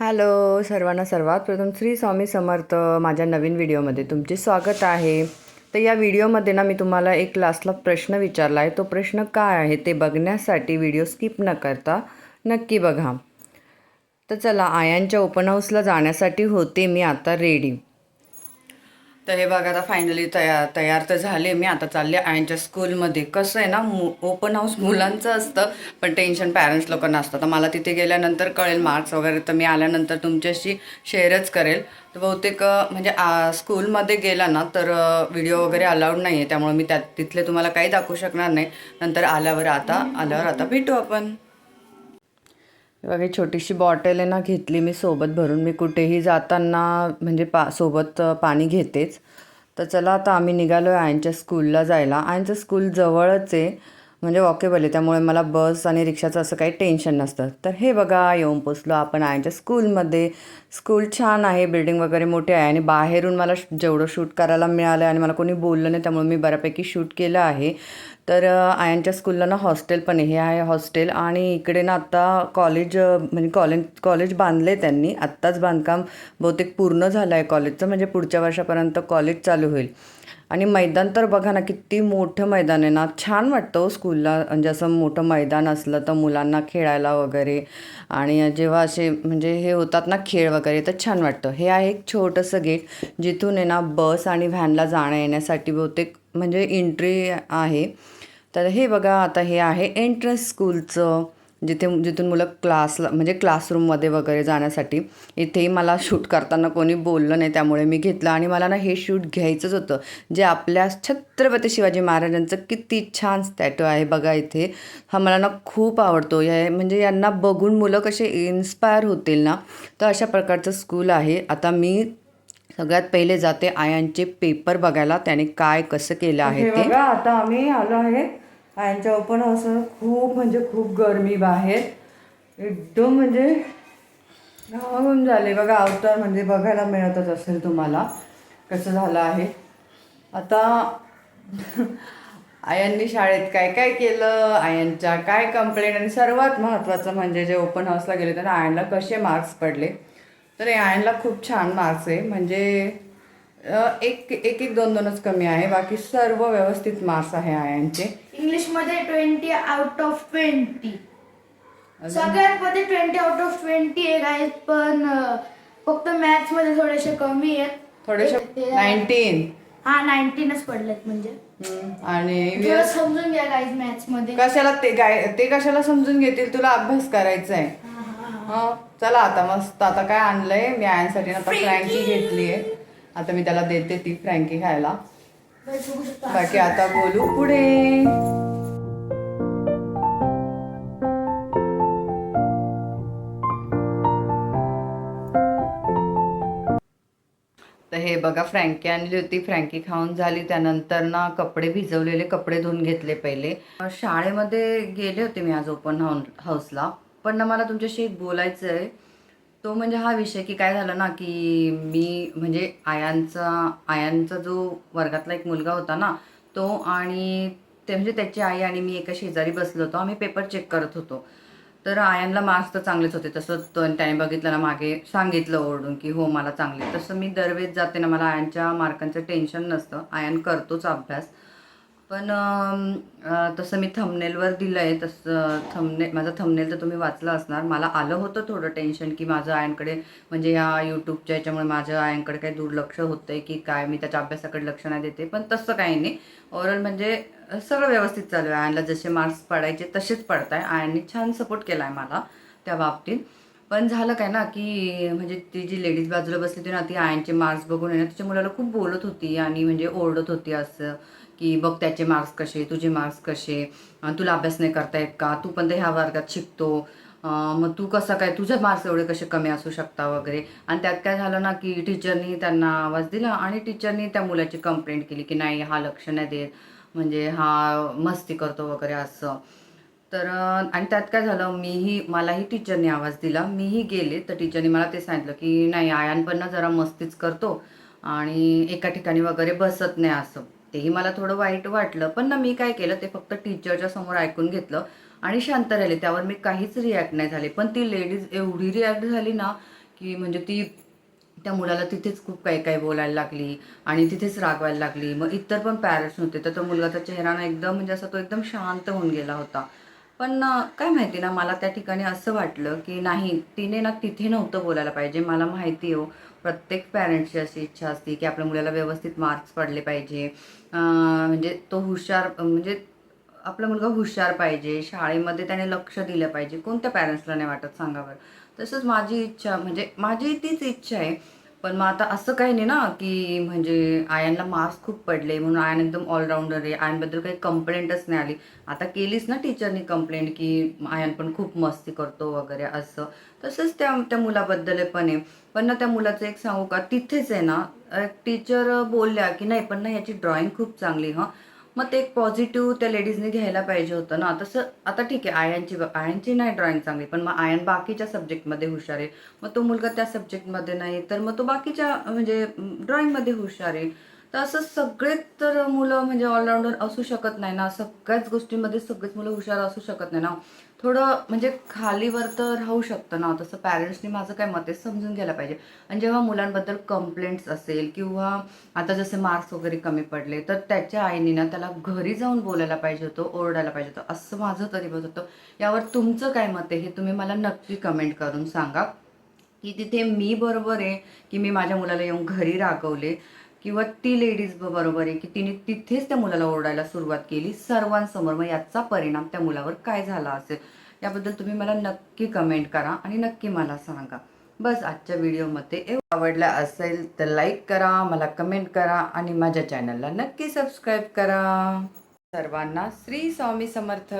Hello सर्वांना सर्वात प्रथम श्री स्वामी समर्थ माझ्या नवीन व्हिडिओमध्ये तुमचे स्वागत आहे. तर या व्हिडिओमध्ये ना मी तुम्हाला एक लास्टला प्रश्न विचारला आहे. तो प्रश्न काय आहे ते बघण्यासाठी व्हिडिओ स्किप न करता नक्की बघा. तर चला आयांच्या ओपन हाऊसला जाण्यासाठी होते मी आता रेडी तर हे बघा आता फायनली तयार तयार तर झाले. मी आता चालले आयांच्या स्कूलमध्ये कसं आहे ना मु ओपन हाऊस मुलांचं असतं पण टेन्शन पॅरेंट्स लोकांना असतं तर मला तिथे गेल्यानंतर कळेल मार्क्स वगैरे. तर मी आल्यानंतर तुमच्याशी शेअरच करेल. तर बहुतेक म्हणजे आ, स्कूलमध्ये गेला ना तर व्हिडिओ वगैरे अलाउड नाही आहे त्यामुळे मी त्यात तिथले तुम्हाला काही दाखवू शकणार नाही. नंतर आल्यावर आता आल्यावर आता भेटू आपण. बघा छोटीशी बॉटल आहे ना घेतली मी सोबत भरून. मी कुठेही जाताना म्हणजे पा सोबत पाणी घेतेच. तर चला आता आम्ही निघालो आहे आईंच्या स्कूलला जायला. आईंचं स्कूल जवळच आहे. म्हणजे वॉकेबल आहे. त्यामुळे मला बस आणि रिक्षाचं असं काही टेन्शन नसतं. तर हे बघा येऊन पोचलो आपण आयनच्या स्कूलमध्ये स्कूल छान आहे बिल्डिंग वगैरे मोठी आहे आणि बाहेरून मला जेवढं शूट करायला मिळालं आणि मला कोणी बोललं नाही त्यामुळे मी बऱ्यापैकी शूट केलं आहे. तर आयांच्या स्कूलला ना हॉस्टेल पण हे आहे हॉस्टेल आणि इकडे ना आत्ता कॉलेज म्हणजे कॉलेज कॉलेज बांधले त्यांनी. आत्ताच बांधकाम बहुतेक पूर्ण झालं आहे कॉलेजचं म्हणजे पुढच्या वर्षापर्यंत कॉलेज चालू होईल. आणि मैदान तर बघा ना किती मोठं मैदान आहे ना. छान वाटतं हो स्कूलला. म्हणजे असं मोठं मैदान असलं तर मुलांना खेळायला वगैरे आणि जेव्हा असे म्हणजे हे होतात ना खेळ वगैरे तर छान वाटतं. हे आहे एक छोटंसं गेट जिथून आहे ना बस आणि व्हॅनला जाण्या येण्यासाठी बहुतेक म्हणजे एंट्री आहे. तर हे बघा आता हे आहे एंट्रन्स स्कूलचं. जिथे जिथून मुलं क्लासला म्हणजे क्लासरूममध्ये वगैरे जाण्यासाठी इथेही मला शूट करताना कोणी बोललं नाही त्यामुळे मी घेतलं. आणि मला ना हे शूट घ्यायचंच होतं जे आपल्या छत्रपती शिवाजी महाराजांचं किती छान स्टॅच्यू आहे बघा इथे. हा मला ना खूप आवडतो. या म्हणजे यांना बघून मुलं कसे इन्स्पायर होतील ना तर अशा प्रकारचं स्कूल आहे. आता मी सगळ्यात पहिले जाते आयांचे पेपर बघायला त्याने काय कसं केलं आहे ते. आता आम्ही आलो आहे आयांच्या ओपन हाऊस खूप म्हणजे खूप गरमी बाहेर. एकदम म्हणजे घाऊन झाले. बघा अवतार म्हणजे बघायला मिळतच असेल तुम्हाला कसं झालं आहे. आता आयांनी शाळेत काय काय केलं? आयांच्या काय कंप्लेंट आणि सर्वात महत्त्वाचं म्हणजे जे ओपन हाऊसला गेले तर आयनला कसे मार्क्स पडले? तर आयनला खूप छान मार्क्स आहे. म्हणजे एक एक एक दोन दोनच कमी आहे. बाकी सर्व व्यवस्थित मार्क्स आहे आयांचे. इंग्लिशमध्ये ट्वेंटी आउट ऑफ ट्वेंटी सगळ्यात मध्ये ट्वेंटी आउट ऑफ ट्वेंटी एक आहेत पण फक्त मॅथ्समध्ये थोडेसे कमी आहेत. थोडेसे नाईन्टीन हा नाईन्टीनच पडलेत म्हणजे. आणि समजून घ्या गाईज मॅथ्समध्ये कशाला ते गाय ते कशाला समजून घेतील? तुला अभ्यास करायचा आहे हं, चला आता मस्त. आता काय आणलंय? मी आयांसाठी ना आता फ्रँकी घेतली आहे आता मी त्याला देते ती फ्रँकी खायला. बाकी आता बोलू पुढे. तर हे बघा फ्रँकी आणली होती फ्रँकी खाऊन झाली. त्यानंतर ना कपडे भिजवलेले कपडे धुवून घेतले पहिले. शाळेमध्ये गेले होते मी आज ओपन हाऊ हाऊसला पण ना मला तुमच्याशी एक बोलायचं आहे तो म्हणजे हा विषय की काय झालं ना की मी म्हणजे आयांचा आयांचा जो वर्गातला एक मुलगा होता ना तो आणि ते म्हणजे त्याची आई आणि मी एका शेजारी बसलो होतो. आम्ही पेपर चेक करत होतो. तर आयांना मार्क्स तर चांगलेच होते. तसं तो त्याने बघितलं ना मागे सांगितलं ओरडून की हो मला चांगले. तसं मी दरवेळेस जाते ना मला आयांच्या मार्कांचं टेन्शन नसतं. आयन करतोच अभ्यास. पण तसं मी थंबनेलवर दिलं आहे तसं थंबने माझं थंबनेल तर तुम्ही वाचलं असणार. मला आलं होतं थोडं टेन्शन की माझं आयांकडे म्हणजे या यूट्यूबच्या याच्यामुळे माझं आयांकडे काही दुर्लक्ष होतं आहे की काय मी त्याच्या अभ्यासाकडे लक्ष नाही देते. पण तसं काही नाही. ओव्हरऑल म्हणजे सगळं व्यवस्थित चालू आहे. आयनला जसे मार्क्स पडायचे तसेच पडत आहे आयांनी छान सपोर्ट केला आहे मला त्या बाबतीत. पण झालं काय ना की म्हणजे ती जी लेडीज बाजूला बसली होती ना ती आयनचे मार्क्स बघून आहे ना तिच्या मुलाला खूप बोलत होती आणि म्हणजे ओरडत होती असं की बघ त्याचे मार्क्स कसे तुझे मार्क्स कसे तुला अभ्यास नाही करता येत का? तू पण तर ह्या वर्गात शिकतो. मग तू कसं काय तुझे मार्क्स एवढे कसे कमी असू शकता वगैरे? आणि त्यात काय झालं ना की टीचरनी त्यांना आवाज दिला आणि टीचरनी त्या मुलाची कंप्लेंट केली की नाही हा लक्ष नाही देत. म्हणजे हा मस्ती करतो वगैरे असं. तर आणि त्यात काय झालं मीही मलाही टीचरने आवाज दिला. मीही गेले तर टीचरने मला ते सांगितलं की नाही आयान पण ना जरा मस्तीच करतो आणि एका ठिकाणी वगैरे बसत नाही असं. तेही मला थोडं वाईट वाटलं पण ना मी काय केलं ते फक्त टीचरच्या समोर ऐकून घेतलं आणि शांत राहिले. त्यावर मी काहीच रिॲक्ट नाही झाले. पण ती लेडीज एवढी रिॲक्ट झाली ना की म्हणजे ती त्या मुलाला तिथेच खूप काही काही बोलायला लागली आणि तिथेच रागवायला लागली. मग इतर पण पॅरेंट्स होते तर तो मुलगाचा चेहरा ना एकदम म्हणजे असा तो एकदम शांत होऊन गेला होता. पण काय माहिती ना मला त्या ठिकाणी असं वाटलं की नाही तिने ना तिथे नव्हतं बोलायला पाहिजे. मला माहिती हो प्रत्येक पॅरेंट्सची अशी इच्छा असते की आपल्या मुलाला व्यवस्थित मार्क्स पडले पाहिजे. म्हणजे तो हुशार म्हणजे आपला मुलगा हुशार पाहिजे. शाळेमध्ये त्याने लक्ष दिलं पाहिजे. कोणत्या पॅरेंट्सला नाही वाटत? सांगा बरं. तसंच माझी इच्छा म्हणजे माझी तीच इच्छा आहे पण मग आता असं काही नाही ना की म्हणजे आयांना मार्क्स खूप पडले म्हणून आयन एकदम ऑलराऊंडर आहे. आयनबद्दल काही कंप्लेंटच नाही आली. आता केलीच ना टीचरनी कंप्लेंट की आयन पण खूप मस्ती करतो वगैरे असं. तसंच त्या त्या मुलाबद्दल पण आहे. पण ना त्या मुलाचं एक सांगू का तिथेच आहे ना टीचर बोलल्या की नाही पण ना याची ड्रॉइंग खूप चांगली हां. मग ते एक पॉझिटिव्ह त्या लेडीजने घ्यायला पाहिजे होतं ना. तसं आता ठीक आहे आयांची आयांची नाही ड्रॉइंग चांगली पण मग आयन बाकीच्या सब्जेक्टमध्ये हुशार आहे. मग तो मुलगा त्या सब्जेक्टमध्ये नाही तर मग तो बाकीच्या म्हणजे ड्रॉइंगमध्ये हुशार आहे. तर असं सगळेच तर मुलं म्हणजे ऑलराऊंडर असू शकत नाही ना. सगळ्याच गोष्टींमध्ये सगळेच मुलं हुशार असू शकत नाही ना. थोडं म्हणजे खालीवर तर राहू शकतं ना. तसं पॅरेंट्सनी माझं काय मत आहे समजून घ्यायला पाहिजे. आणि जेव्हा मुलांबद्दल कंप्लेंट्स असेल किंवा आता जसे मार्क्स वगैरे कमी पडले तर त्याच्या आईने ना त्याला घरी जाऊन बोलायला पाहिजे होतं ओरडायला पाहिजे होतं. असं माझं तरी मत होतं. यावर तुमचं काय मत आहे हे तुम्ही मला नक्की कमेंट करून सांगा. की तिथे मी बरोबर आहे की मी माझ्या मुलाला येऊन घरी रागवले. किंवा ती लेडीज बरोबर आहे की तिने तिथेच त्या मुलाला ओरडायला सुरुवात केली. सर्वांसमोर मग याचा परिणाम त्या मुलावर काय झाला असेल? याबद्दल तुम्ही मला नक्की कमेंट करा आणि नक्की मला सांगा. बस आजच्या व्हिडिओमध्ये एवढं आवडला असेल तर लाईक करा मला कमेंट करा आणि माझ्या चॅनलला नक्की सबस्क्राईब करा. सर्वांना श्री स्वामी समर्थ.